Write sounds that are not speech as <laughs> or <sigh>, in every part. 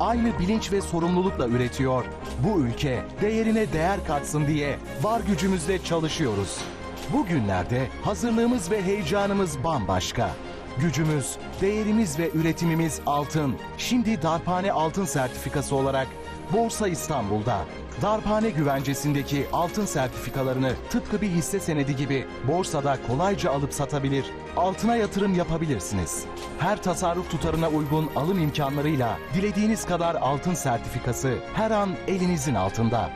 aynı bilinç ve sorumlulukla üretiyor. Bu ülke değerine değer katsın diye var gücümüzle çalışıyoruz. Bugünlerde hazırlığımız ve heyecanımız bambaşka. Gücümüz, değerimiz ve üretimimiz altın. Şimdi Darphane Altın Sertifikası olarak Borsa İstanbul'da. Darphane güvencesindeki altın sertifikalarını tıpkı bir hisse senedi gibi borsada kolayca alıp satabilir, altına yatırım yapabilirsiniz. Her tasarruf tutarına uygun alım imkanlarıyla dilediğiniz kadar altın sertifikası her an elinizin altında.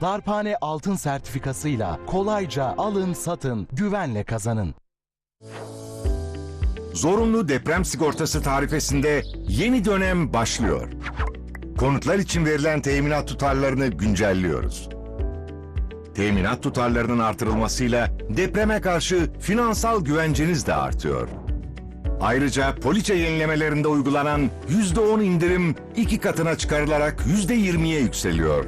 Darphane altın sertifikasıyla kolayca alın satın, güvenle kazanın. Zorunlu deprem sigortası tarifesinde yeni dönem başlıyor. Konutlar için verilen teminat tutarlarını güncelliyoruz. Teminat tutarlarının artırılmasıyla depreme karşı finansal güvenceniz de artıyor. Ayrıca poliçe yenilemelerinde uygulanan %10 indirim iki katına çıkarılarak %20'ye yükseliyor.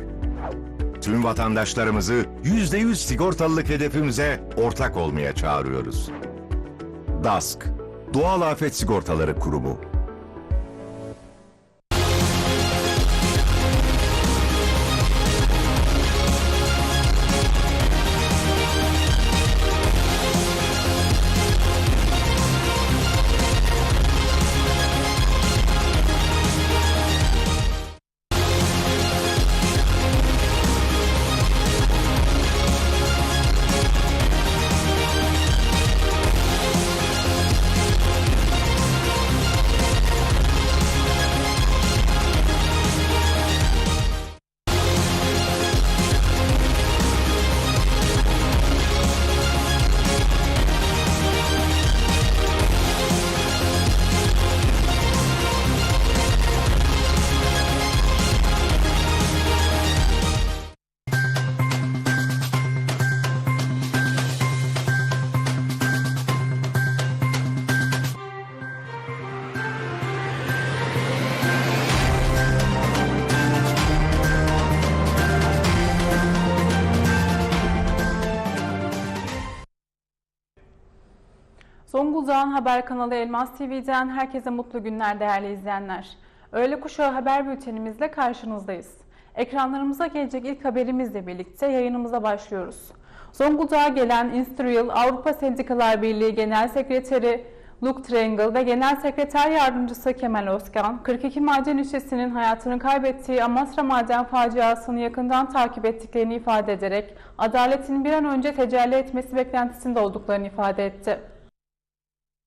Tüm vatandaşlarımızı %100 sigortalılık hedefimize ortak olmaya çağırıyoruz. DASK, Doğal Afet Sigortaları Kurumu. Zonguldak'ın haber kanalı Elmas TV'den herkese mutlu günler değerli izleyenler. Öğle kuşağı haber bültenimizle karşınızdayız. Ekranlarımıza gelecek ilk haberimizle birlikte yayınımıza başlıyoruz. Zonguldak'a gelen Instrual Avrupa Sendikalar Birliği Genel Sekreteri Luke Triangle ve Genel Sekreter Yardımcısı Kemal Özkan, 42 maden işçisinin hayatını kaybettiği Amasra maden faciasını yakından takip ettiklerini ifade ederek adaletin bir an önce tecelli etmesi beklentisinde olduklarını ifade etti.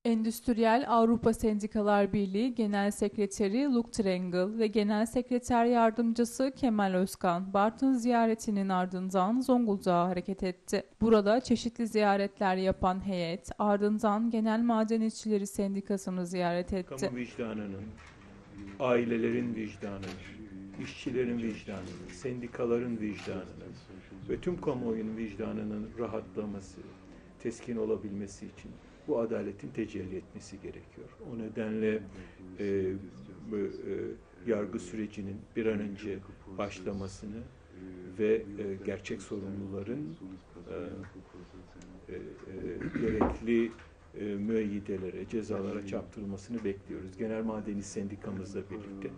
Endüstriyel Avrupa Sendikalar Birliği Genel Sekreteri Luke Triangle ve Genel Sekreter Yardımcısı Kemal Özkan, Bartın ziyaretinin ardından Zonguldak'a hareket etti. Burada çeşitli ziyaretler yapan heyet, ardından Genel Maden İşçileri Sendikası'nı ziyaret etti. Kamu vicdanının, ailelerin vicdanının, işçilerin vicdanının, sendikaların vicdanının ve tüm kamuoyunun vicdanının rahatlaması, teskin olabilmesi için bu adaletin tecelli etmesi gerekiyor. O nedenle e, bu, e, yargı sürecinin bir an önce başlamasını ve e, gerçek sorumluların e, e, e, gerekli e, müeyyidelere, cezalara çarptırılmasını bekliyoruz. Genel Madeni Sendikamızla birlikte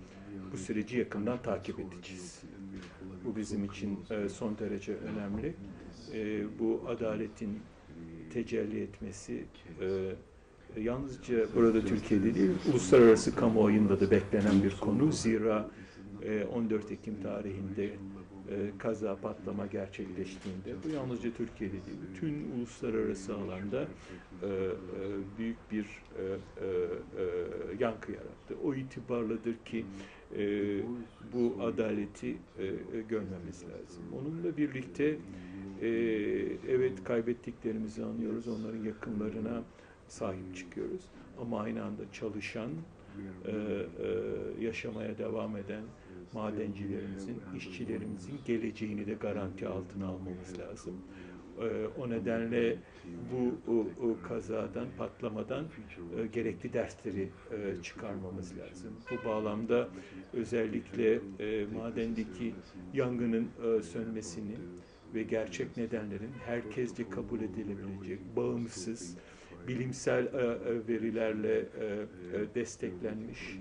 bu süreci yakından takip edeceğiz. Bu bizim için e, son derece önemli. E, bu adaletin tecelli etmesi e, yalnızca burada Türkiye'de değil, uluslararası kamuoyunda da beklenen bir konu. Zira 14 Ekim tarihinde e, kaza patlama gerçekleştiğinde bu yalnızca Türkiye'de değil, bütün uluslararası alanda e, e, büyük bir e, e, e, yankı yarattı. O itibarladır ki e, bu adaleti e, e, görmemiz lazım. Onunla birlikte e, evet kaybettiklerimizi anlıyoruz, onların yakınlarına sahip çıkıyoruz. Ama aynı anda çalışan, e, e, yaşamaya devam eden madencilerimizin, işçilerimizin geleceğini de garanti altına almamız lazım. E, o nedenle bu o, o kazadan, patlamadan e, gerekli dersleri e, çıkarmamız lazım. Bu bağlamda özellikle e, madendeki yangının e, sönmesini ve gerçek nedenlerin herkesce kabul edilebilecek, bağımsız, bilimsel e, verilerle e, desteklenmiş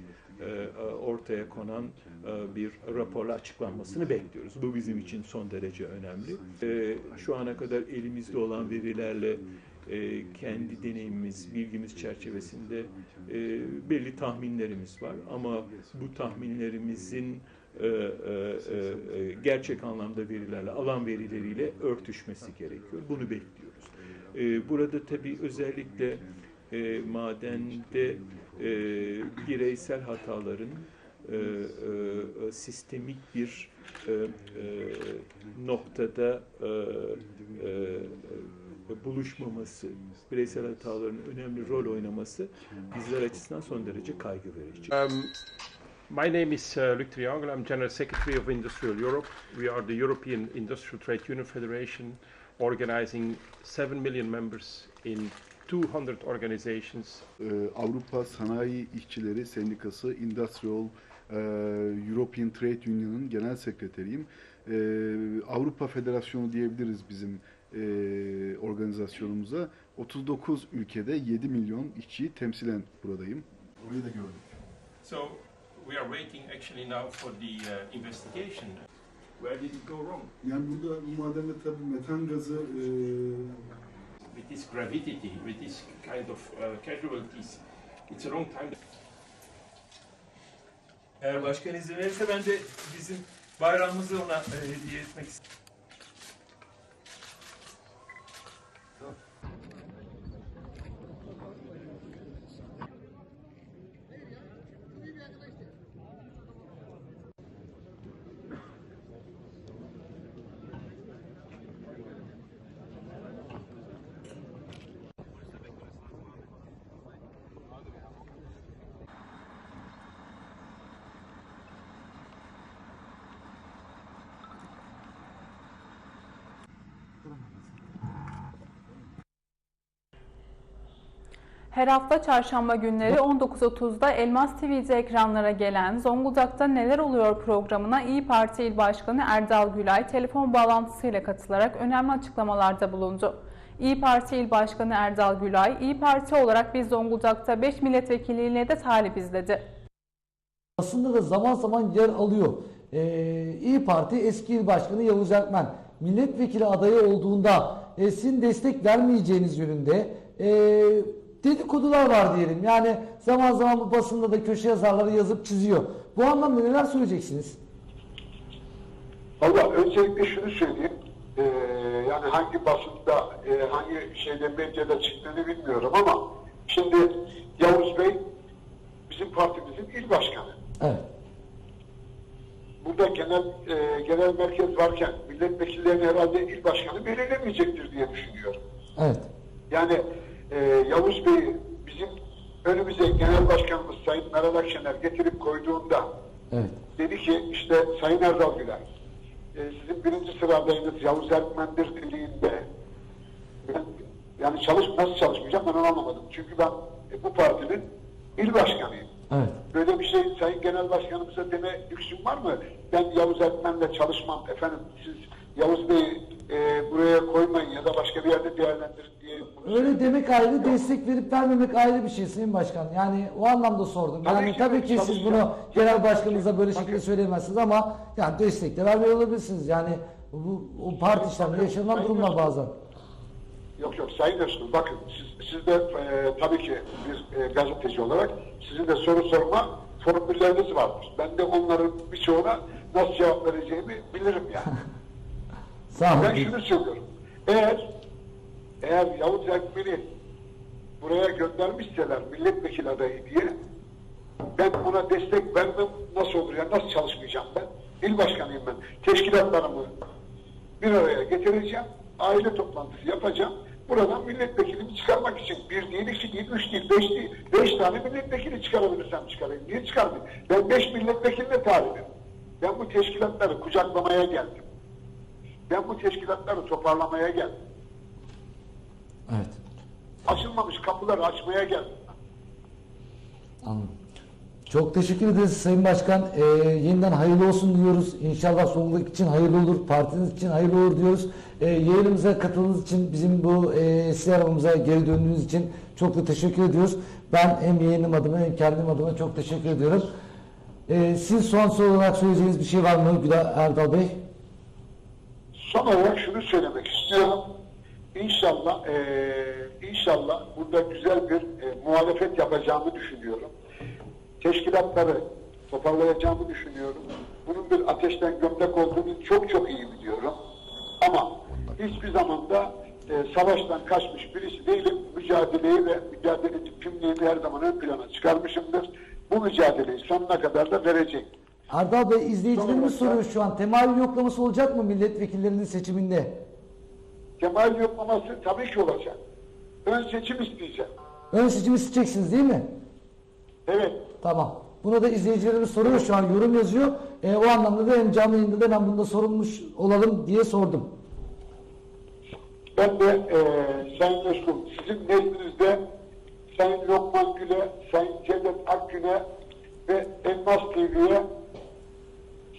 ortaya konan e, bir raporla açıklanmasını bekliyoruz. Bu bizim için son derece önemli. E, Şu ana kadar elimizde olan verilerle e, kendi deneyimimiz, bilgimiz çerçevesinde e, belli tahminlerimiz var. Ama bu tahminlerimizin e, e, e, e, gerçek anlamda verilerle, alan verileriyle örtüşmesi gerekiyor. Bunu bekliyoruz. E, Burada tabii özellikle e, madende e, bireysel hataların e, e, sistemik bir e, e, noktada e, e, buluşmaması, bireysel hataların önemli rol oynaması bizler açısından son derece kaygı verici. Um, my name is uh, Luc Triangle. I'm General Secretary of Industrial Europe. We are the European Industrial Trade Union Federation, organizing 7 million members in 200 organizations. Ee, Avrupa Sanayi İşçileri Sendikası Industrial e, European Trade Union'un genel sekreteriyim. Ee, Avrupa Federasyonu diyebiliriz bizim e, organizasyonumuza. 39 ülkede 7 milyon işçiyi temsilen buradayım. Orayı da gördük. So we are waiting actually now for the uh, investigation. Where did it go wrong? Yani burada bu madende tabii metan gazı e, With this gravidity, with this kind of uh, casualties, it's a wrong time. Eğer başkan izin verirse ben de bizim bayrağımızı ona e, hediye etmek istiyorum. Her hafta çarşamba günleri 19.30'da Elmas TV'de ekranlara gelen Zonguldak'ta Neler Oluyor programına İyi Parti İl Başkanı Erdal Gülay telefon bağlantısıyla katılarak önemli açıklamalarda bulundu. İyi Parti İl Başkanı Erdal Gülay, İyi Parti olarak biz Zonguldak'ta 5 milletvekilliğine de talibiz dedi. aslında da zaman zaman yer alıyor. Ee, İyi Parti eski il başkanı Yavuz Erkmen milletvekili adayı olduğunda e, sizin destek vermeyeceğiniz yönünde e, dedikodular var diyelim. Yani zaman zaman bu basında da köşe yazarları yazıp çiziyor. Bu anlamda neler söyleyeceksiniz? Valla öncelikle şunu söyleyeyim. Ee, yani hangi basında, e, hangi şeyde medyada çıktığını bilmiyorum ama şimdi Yavuz Bey bizim partimizin il başkanı. Evet. Burada genel e, genel merkez varken milletvekillerinin herhalde il başkanı belirlemeyecektir diye düşünüyorum. Evet. Yani e, Yavuz Bey bizim önümüze genel başkanımız Sayın Meral Akşener getirip koyduğunda Evet. dedi ki işte Sayın Erdal Güler e, sizin birinci sıradayınız Yavuz Erkmen'dir dediğinde ben, yani çalış, nasıl çalışmayacağım ben onu anlamadım. Çünkü ben e, bu partinin il başkanıyım. Evet. Böyle bir şey Sayın Genel Başkanımıza deme lüksüm var mı? Ben Yavuz Erkmen'le çalışmam efendim siz Yavuz Bey'i e, buraya koymayın ya da başka bir yerde değerlendirin diye. Öyle demek ayrı, Yok. destek verip vermemek ayrı bir şey Sayın Başkan. Yani o anlamda sordum. Tabii Yani ki tabii ki siz bunu genel başkanınıza böyle şekilde söyleyemezsiniz ama yani destek de vermiyor olabilirsiniz. Yani bu o parti işlerinde yaşanan durumlar bazen. Yok yok Sayın Özgür bakın siz, siz de e, tabii ki bir e, gazeteci olarak sizin de soru sorma formülleriniz vardır. Ben de onların birçoğuna nasıl cevap vereceğimi bilirim yani. <laughs> Olun. Ben şunu söylüyorum. Eğer eğer Yavuz Erkmen'i buraya göndermişseler milletvekili adayı diye ben ona destek vermem nasıl olur ya nasıl çalışmayacağım ben? İl başkanıyım ben. Teşkilatlarımı bir araya getireceğim. Aile toplantısı yapacağım. Buradan milletvekilimi çıkarmak için bir değil, iki değil, üç değil, beş değil, beş tane milletvekili çıkarabilirsem çıkarayım. Niye çıkarmayayım? Ben beş milletvekiline talibim. Ben bu teşkilatları kucaklamaya geldim. Ben bu teşkilatları toparlamaya geldim. Evet. Açılmamış kapıları açmaya geldim. Anladım. Çok teşekkür ederiz Sayın Başkan. Ee, yeniden hayırlı olsun diyoruz. İnşallah Zonguldak için hayırlı olur, partiniz için hayırlı olur diyoruz. Ee, yayınımıza katıldığınız için, bizim bu e, size aramıza geri döndüğünüz için çok da teşekkür ediyoruz. Ben hem yayınım adıma hem kendim adıma çok teşekkür ediyorum. E, siz son soru olarak söyleyeceğiniz bir şey var mı Güler Erdal Bey? Son olarak şunu söylemek istiyorum. İnşallah eee inşallah burada güzel bir e, muhalefet yapacağımı düşünüyorum. Teşkilatları toparlayacağımı düşünüyorum. Bunun bir ateşten gömlek olduğunu çok çok iyi biliyorum. Ama hiçbir zaman da e, savaştan kaçmış birisi değilim. Mücadeleyi ve mücadeleci kimliğini her zaman ön plana çıkarmışımdır. Bu mücadeleyi sonuna kadar da verecek. Erdal Bey izleyicilerimiz soruyor şu an. Temayül yoklaması olacak mı milletvekillerinin seçiminde? Kemal yoklaması tabii ki olacak. Ön seçim isteyeceğim. Ön seçim isteyeceksiniz değil mi? Evet. Tamam. Bunu da izleyicilerimiz soruyor şu an yorum yazıyor. E, o anlamda da hem canlı yayında da ben bunda sorulmuş olalım diye sordum. Ben de eee Sayın Özgür, sizin nezdinizde Sayın Lokman Gül'e, Sayın Cevdet Akgül'e ve Elmas TV'ye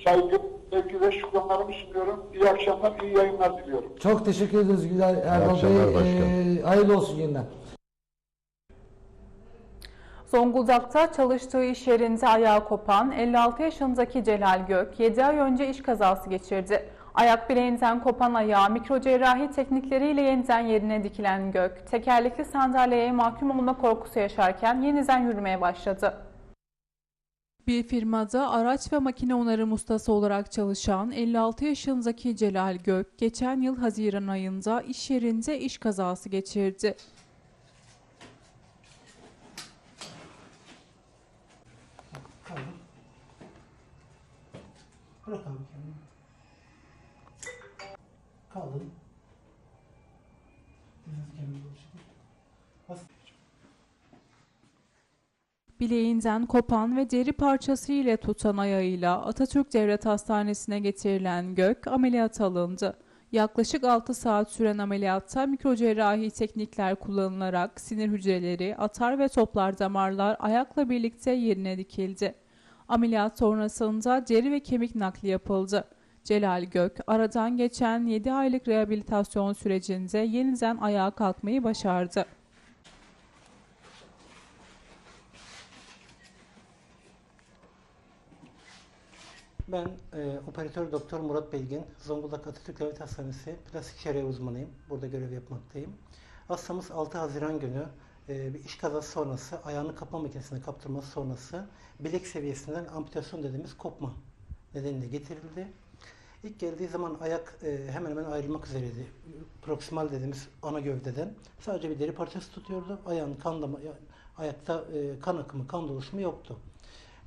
saygı, sevgi ve şükranlarımı sunuyorum. İyi akşamlar, iyi yayınlar diliyorum. Çok teşekkür ederiz Güler akşamlar Bey. başkanım. E, hayırlı olsun yeniden. Zonguldak'ta çalıştığı iş yerinde ayağı kopan 56 yaşındaki Celal Gök 7 ay önce iş kazası geçirdi. Ayak bileğinden kopan ayağı mikrocerrahi teknikleriyle yeniden yerine dikilen Gök, tekerlekli sandalyeye mahkum olma korkusu yaşarken yeniden yürümeye başladı. Bir firmada araç ve makine onarım ustası olarak çalışan 56 yaşındaki Celal Gök, geçen yıl Haziran ayında iş yerinde iş kazası geçirdi. Bırak abi kendini. Kaldır. Biraz kendini doğru çekin. Bas. Bileğinden kopan ve deri parçası ile tutan ayağıyla Atatürk Devlet Hastanesi'ne getirilen Gök ameliyat alındı. Yaklaşık 6 saat süren ameliyatta mikrocerrahi teknikler kullanılarak sinir hücreleri, atar ve toplar damarlar ayakla birlikte yerine dikildi. Ameliyat sonrasında deri ve kemik nakli yapıldı. Celal Gök, aradan geçen 7 aylık rehabilitasyon sürecinde yeniden ayağa kalkmayı başardı. Ben e, operatör doktor Murat Belgin, Zonguldak Atatürk Devlet Hastanesi plastik cerrahi uzmanıyım. Burada görev yapmaktayım. Hastamız 6 Haziran günü e, bir iş kazası sonrası, ayağını kapma makinesine kaptırması sonrası bilek seviyesinden amputasyon dediğimiz kopma nedeniyle getirildi. İlk geldiği zaman ayak e, hemen hemen ayrılmak üzereydi. Proksimal dediğimiz ana gövdeden. Sadece bir deri parçası tutuyordu. Ayağın kan dama, ayakta e, kan akımı, kan dolaşımı yoktu.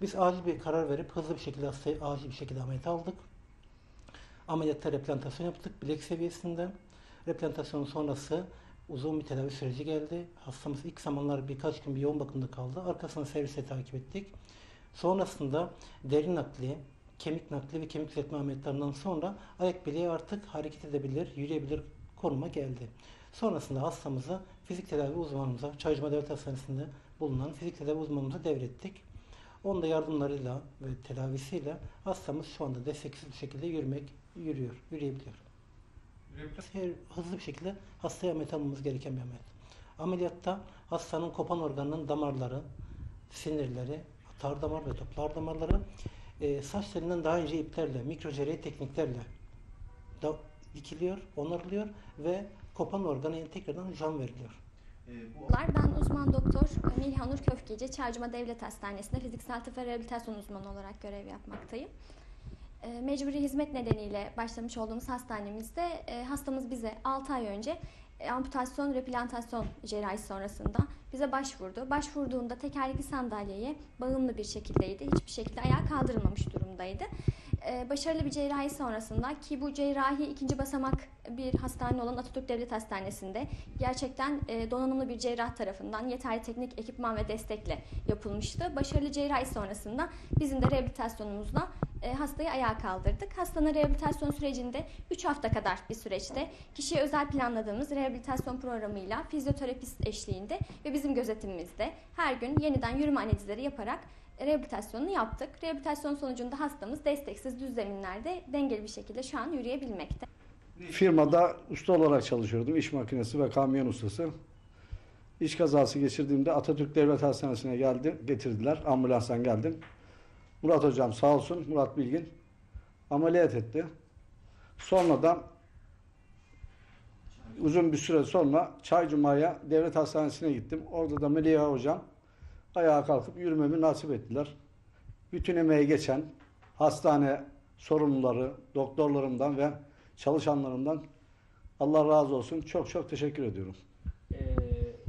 Biz acil bir karar verip hızlı bir şekilde hastayı acil bir şekilde ameliyat aldık. Ameliyatta replantasyon yaptık bilek seviyesinden. Replantasyonun sonrası uzun bir tedavi süreci geldi. Hastamız ilk zamanlar birkaç gün bir yoğun bakımda kaldı. Arkasından servise takip ettik. Sonrasında deri nakli, kemik nakli ve kemik düzeltme ameliyatlarından sonra ayak bileği artık hareket edebilir, yürüyebilir konuma geldi. Sonrasında hastamızı fizik tedavi uzmanımıza, Çaycıma Devlet Hastanesi'nde bulunan fizik tedavi uzmanımıza devrettik. Onun da yardımlarıyla ve tedavisiyle hastamız şu anda desteksiz bir şekilde yürümek, yürüyor, yürüyebiliyor. Her, hızlı bir şekilde hastaya ameliyat almamız gereken bir ameliyat. Ameliyatta hastanın kopan organının damarları, sinirleri, atar damar ve toplar damarları e, saç telinden daha ince iplerle, mikrocerrahi tekniklerle da, dikiliyor, onarılıyor ve kopan organa tekrardan can veriliyor. Merhabalar, Ben uzman doktor Milhanur Köfkeci, Çaycıma Devlet Hastanesi'nde fiziksel tıp ve rehabilitasyon uzmanı olarak görev yapmaktayım. E, Mecburi hizmet nedeniyle başlamış olduğumuz hastanemizde e, hastamız bize 6 ay önce e, amputasyon, replantasyon cerrahisi sonrasında bize başvurdu. Başvurduğunda tekerlekli sandalyeye bağımlı bir şekildeydi. Hiçbir şekilde ayağa kaldırılmamış durumdaydı. E, Başarılı bir cerrahi sonrasında ki bu cerrahi ikinci basamak bir hastane olan Atatürk Devlet Hastanesi'nde gerçekten e, donanımlı bir cerrah tarafından yeterli teknik ekipman ve destekle yapılmıştı. Başarılı cerrahi sonrasında bizim de rehabilitasyonumuzla e, hastayı ayağa kaldırdık. Hastanın rehabilitasyon sürecinde 3 hafta kadar bir süreçte kişiye özel planladığımız rehabilitasyon programıyla fizyoterapist eşliğinde ve bizim gözetimimizde her gün yeniden yürüme analizleri yaparak rehabilitasyonunu yaptık. Rehabilitasyon sonucunda hastamız desteksiz düz zeminlerde dengeli bir şekilde şu an yürüyebilmekte. Firmada usta olarak çalışıyordum. İş makinesi ve kamyon ustası. İş kazası geçirdiğimde Atatürk Devlet Hastanesi'ne geldim, getirdiler. Ambulanstan geldim. Murat hocam sağ olsun Murat Bilgin ameliyat etti. Sonradan uzun bir süre sonra Çaycuma'ya devlet hastanesine gittim. Orada da Meliha hocam ayağa kalkıp yürümemi nasip ettiler. Bütün emeği geçen hastane sorumluları, doktorlarımdan ve çalışanlarımdan Allah razı olsun. Çok çok teşekkür ediyorum. Ee,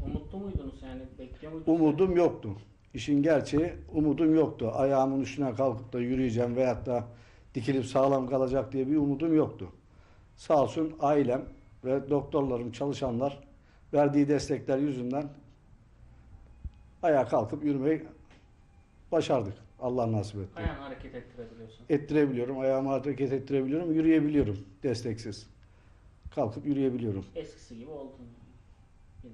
umutlu muydunuz yani bekliyor muydunuz? Umudum yoktu. İşin gerçeği umudum yoktu. Ayağımın üstüne kalkıp da yürüyeceğim veyahut da dikilip sağlam kalacak diye bir umudum yoktu. Sağ olsun ailem ve doktorlarım, çalışanlar verdiği destekler yüzünden ayağa kalkıp yürümeyi başardık. Allah nasip etti. Ayağını hareket ettirebiliyorsun. Ettirebiliyorum, ayağımı hareket ettirebiliyorum, yürüyebiliyorum desteksiz. Kalkıp yürüyebiliyorum. Eskisi gibi oldun. Yine.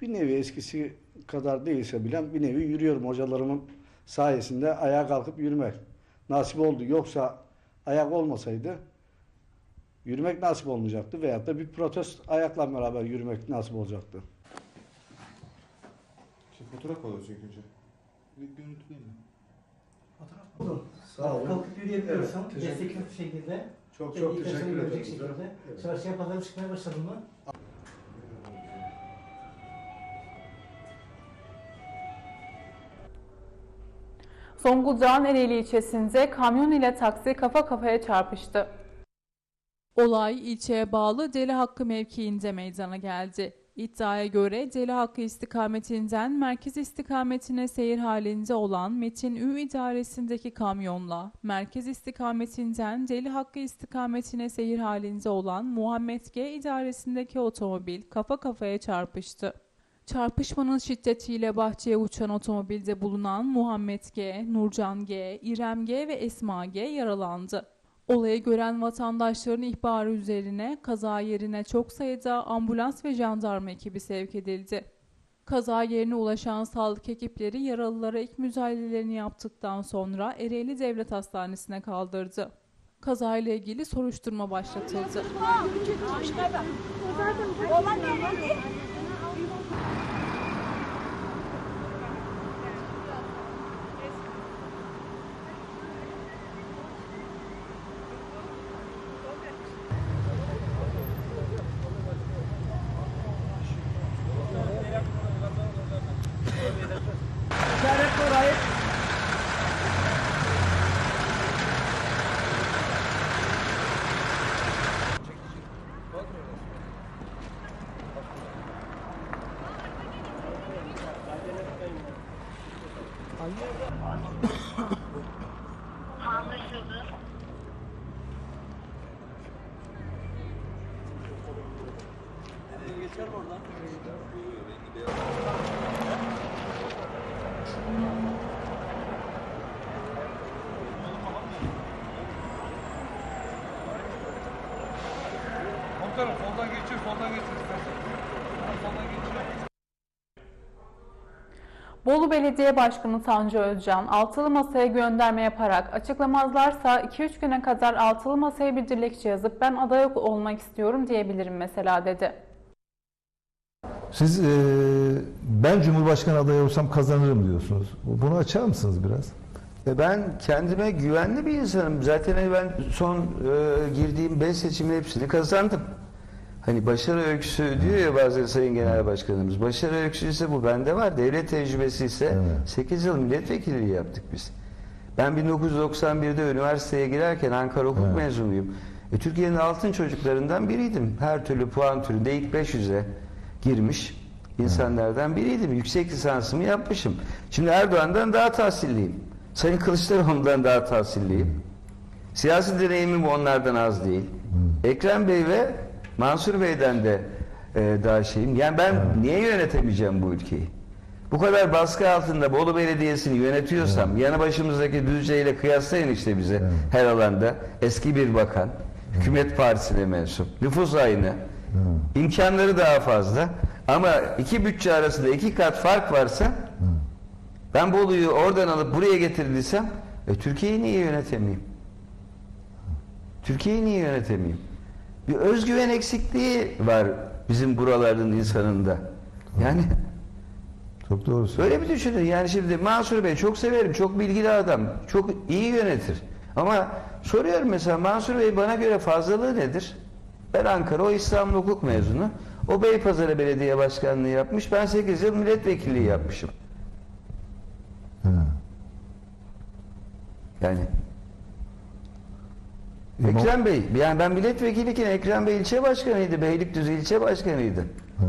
bir nevi eskisi kadar değilse bile bir nevi yürüyorum hocalarımın sayesinde ayağa kalkıp yürümek nasip oldu. Yoksa ayak olmasaydı yürümek nasip olmayacaktı veyahut da bir protest ayakla beraber yürümek nasip olacaktı. Fotoğraf alıyoruz ilk önce. Bir görüntü değil mi? Sağ olun. Kalkıp yürüyebiliyorsun. Evet, teşekkür Destekli bir şekilde. Çok Çok görecek şekilde. Çarşıya pazara çıkmaya başladın mı? Zonguldak'ın Ereğli ilçesinde kamyon ile taksi kafa kafaya çarpıştı. Olay ilçeye bağlı Deli Hakkı mevkiinde meydana geldi. İddiaya göre Deli Hakkı istikametinden merkez istikametine seyir halinde olan Metin Ü idaresindeki kamyonla merkez istikametinden Deli Hakkı istikametine seyir halinde olan Muhammed G idaresindeki otomobil kafa kafaya çarpıştı. Çarpışmanın şiddetiyle bahçeye uçan otomobilde bulunan Muhammed G, Nurcan G, İrem G ve Esma G yaralandı. Olayı gören vatandaşların ihbarı üzerine kaza yerine çok sayıda ambulans ve jandarma ekibi sevk edildi. Kaza yerine ulaşan sağlık ekipleri yaralılara ilk müdahalelerini yaptıktan sonra Ereğli Devlet Hastanesi'ne kaldırdı. Kazayla ilgili soruşturma başlatıldı. Bolu Belediye Başkanı Tanju Özcan, altılı masaya gönderme yaparak açıklamazlarsa 2-3 güne kadar altılı masaya bir dilekçe yazıp ben aday olmak istiyorum diyebilirim mesela dedi. Siz e, ben Cumhurbaşkanı adayı olsam kazanırım diyorsunuz. Bunu açar mısınız biraz? E Ben kendime güvenli bir insanım. Zaten ben son e, girdiğim 5 seçimin hepsini kazandım. Hani başarı öyküsü diyor ya bazen Sayın Genel Başkanımız. Başarı öyküsü ise bu bende var. Devlet tecrübesi ise Evet. 8 yıl milletvekilliği yaptık biz. Ben 1991'de üniversiteye girerken Ankara Hukuk Evet. mezunuyum. E, Türkiye'nin altın çocuklarından biriydim. Her türlü puan türünde ilk 500'e girmiş insanlardan biriydim. Yüksek lisansımı yapmışım. Şimdi Erdoğan'dan daha tahsilliyim. Sayın Kılıçdaroğlu'ndan daha tahsilliyim. Siyasi deneyimim onlardan az değil. Ekrem Bey ve Mansur Bey'den de e, daha şeyim. Yani ben niye yönetemeyeceğim bu ülkeyi? Bu kadar baskı altında Bolu Belediyesi'ni yönetiyorsam yanı başımızdaki Düzce ile kıyaslayın işte bize her alanda. Eski bir bakan, hükümet partisine mensup, nüfus aynı, imkanları daha fazla ama iki bütçe arasında iki kat fark varsa ben Bolu'yu oradan alıp buraya getirdiysem e, Türkiye'yi niye yönetemeyeyim? Türkiye'yi niye yönetemeyeyim? Bir özgüven eksikliği var bizim buraların insanında. Yani Çok doğru. Öyle bir düşünün. Yani şimdi Mansur Bey çok severim. Çok bilgili adam. Çok iyi yönetir. Ama soruyorum mesela Mansur Bey bana göre fazlalığı nedir? Ben Ankara, o İstanbul Hukuk mezunu. O Beypazarı Belediye Başkanlığı yapmış. Ben 8 yıl milletvekilliği yapmışım. Ha. Yani İmam- Ekrem Bey, yani ben milletvekiliyken Ekrem Bey ilçe başkanıydı, Beylikdüzü ilçe başkanıydı. Ha.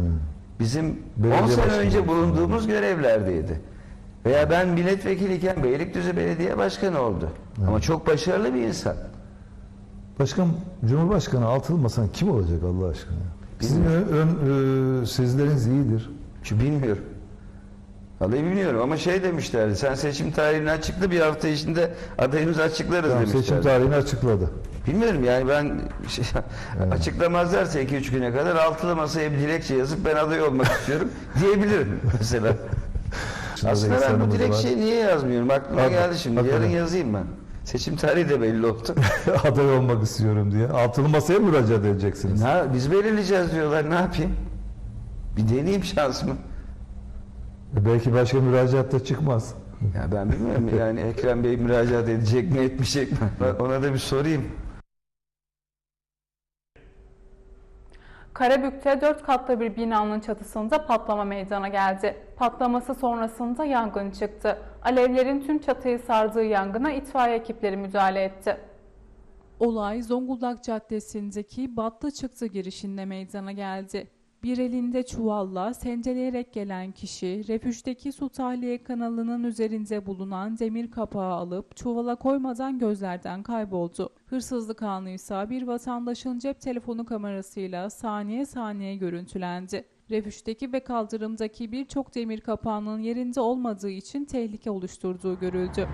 Bizim 10 Belediye sene başkanı. önce bulunduğumuz görevlerdeydi. Veya ben milletvekiliyken Beylikdüzü Belediye Başkanı oldu. Ama çok başarılı bir insan. Başkan, Cumhurbaşkanı altılı masanın kim olacak Allah aşkına? Sizin ön, ön- e, sizleriniz iyidir. Çünkü bilmiyorum. Vallahi bilmiyorum ama şey demişlerdi. Sen seçim tarihini açıkla bir hafta içinde adayımızı açıklarız Tamam, demişlerdi. seçim tarihini açıkladı. Bilmiyorum yani ben şey, açıklamazlarsa 2-3 güne kadar altılı masaya bir dilekçe yazıp ben aday olmak istiyorum <laughs> diyebilirim mesela. Aslında ben bu dilekçeyi niye yazmıyorum? Aklıma Hadi, geldi şimdi. bakalım. Yarın yazayım ben. Seçim tarihi de belli oldu. <laughs> Aday olmak istiyorum diye. Altılı masaya mı müracaat edeceksiniz? ne, biz belirleyeceğiz diyorlar. Ne yapayım? Bir deneyeyim şansımı. E, Belki başka müracaatta çıkmaz. Ya ben bilmiyorum yani Ekrem Bey müracaat edecek mi etmeyecek mi? <laughs> Ona da bir sorayım. Karabük'te 4 katlı bir binanın çatısında patlama meydana geldi. Patlaması sonrasında yangın çıktı. Alevlerin tüm çatıyı sardığı yangına itfaiye ekipleri müdahale etti. Olay Zonguldak Caddesi'ndeki Batlı Çıktı girişinde meydana geldi. Bir elinde çuvalla sendeleyerek gelen kişi refüjdeki su tahliye kanalının üzerinde bulunan demir kapağı alıp çuvala koymadan gözlerden kayboldu. Hırsızlık anı ise bir vatandaşın cep telefonu kamerasıyla saniye saniye görüntülendi. Refüjdeki ve kaldırımdaki birçok demir kapağının yerinde olmadığı için tehlike oluşturduğu görüldü.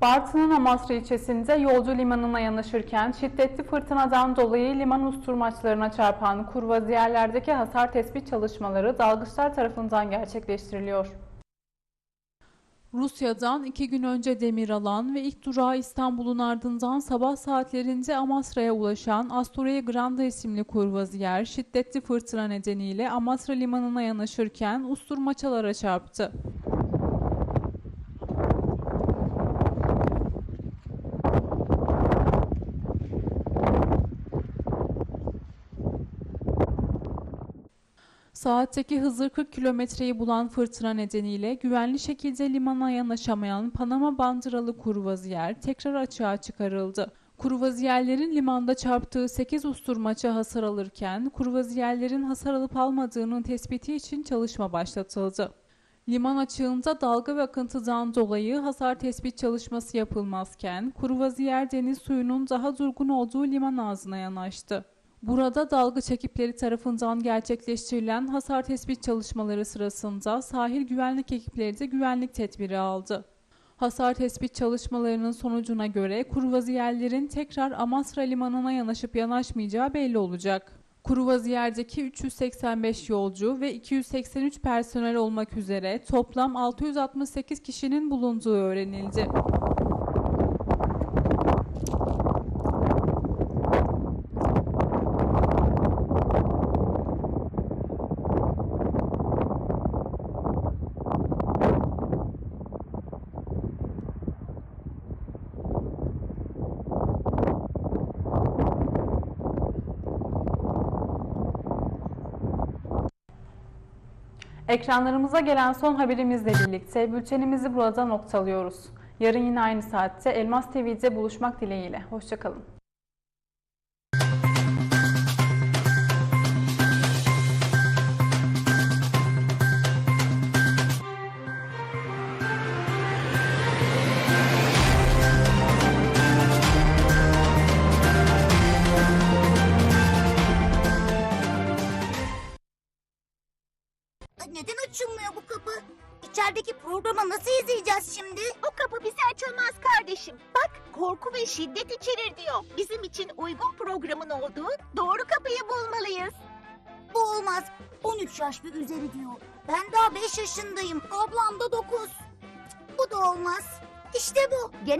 Bartın'ın Amasra ilçesinde yolcu limanına yanaşırken şiddetli fırtınadan dolayı liman usturmaçlarına çarpan kurvaziyerlerdeki hasar tespit çalışmaları dalgıçlar tarafından gerçekleştiriliyor. Rusya'dan iki gün önce demir alan ve ilk durağı İstanbul'un ardından sabah saatlerinde Amasra'ya ulaşan Astoria Grande isimli kurvaziyer şiddetli fırtına nedeniyle Amasra limanına yanaşırken usturmaçalara çarptı. Saatteki hızı 40 kilometreyi bulan fırtına nedeniyle güvenli şekilde limana yanaşamayan Panama bandıralı kurvaziyer tekrar açığa çıkarıldı. Kurvaziyerlerin limanda çarptığı 8 usturmaça hasar alırken kurvaziyerlerin hasar alıp almadığının tespiti için çalışma başlatıldı. Liman açığında dalga ve akıntıdan dolayı hasar tespit çalışması yapılmazken kurvaziyer deniz suyunun daha durgun olduğu liman ağzına yanaştı. Burada dalga çekipleri tarafından gerçekleştirilen hasar tespit çalışmaları sırasında sahil güvenlik ekipleri de güvenlik tedbiri aldı. Hasar tespit çalışmalarının sonucuna göre kurvaziyerlerin tekrar Amasra limanına yanaşıp yanaşmayacağı belli olacak. Kuruvaziyer'deki 385 yolcu ve 283 personel olmak üzere toplam 668 kişinin bulunduğu öğrenildi. Ekranlarımıza gelen son haberimizle birlikte bültenimizi burada noktalıyoruz. Yarın yine aynı saatte Elmas TV'de buluşmak dileğiyle. Hoşçakalın. İçerideki programı nasıl izleyeceğiz şimdi? O kapı bize açılmaz kardeşim. Bak korku ve şiddet içerir diyor. Bizim için uygun programın olduğu doğru kapıyı bulmalıyız. Bu olmaz. 13 yaş ve üzeri diyor. Ben daha 5 yaşındayım. Ablam da 9. Bu da olmaz. İşte bu. Genel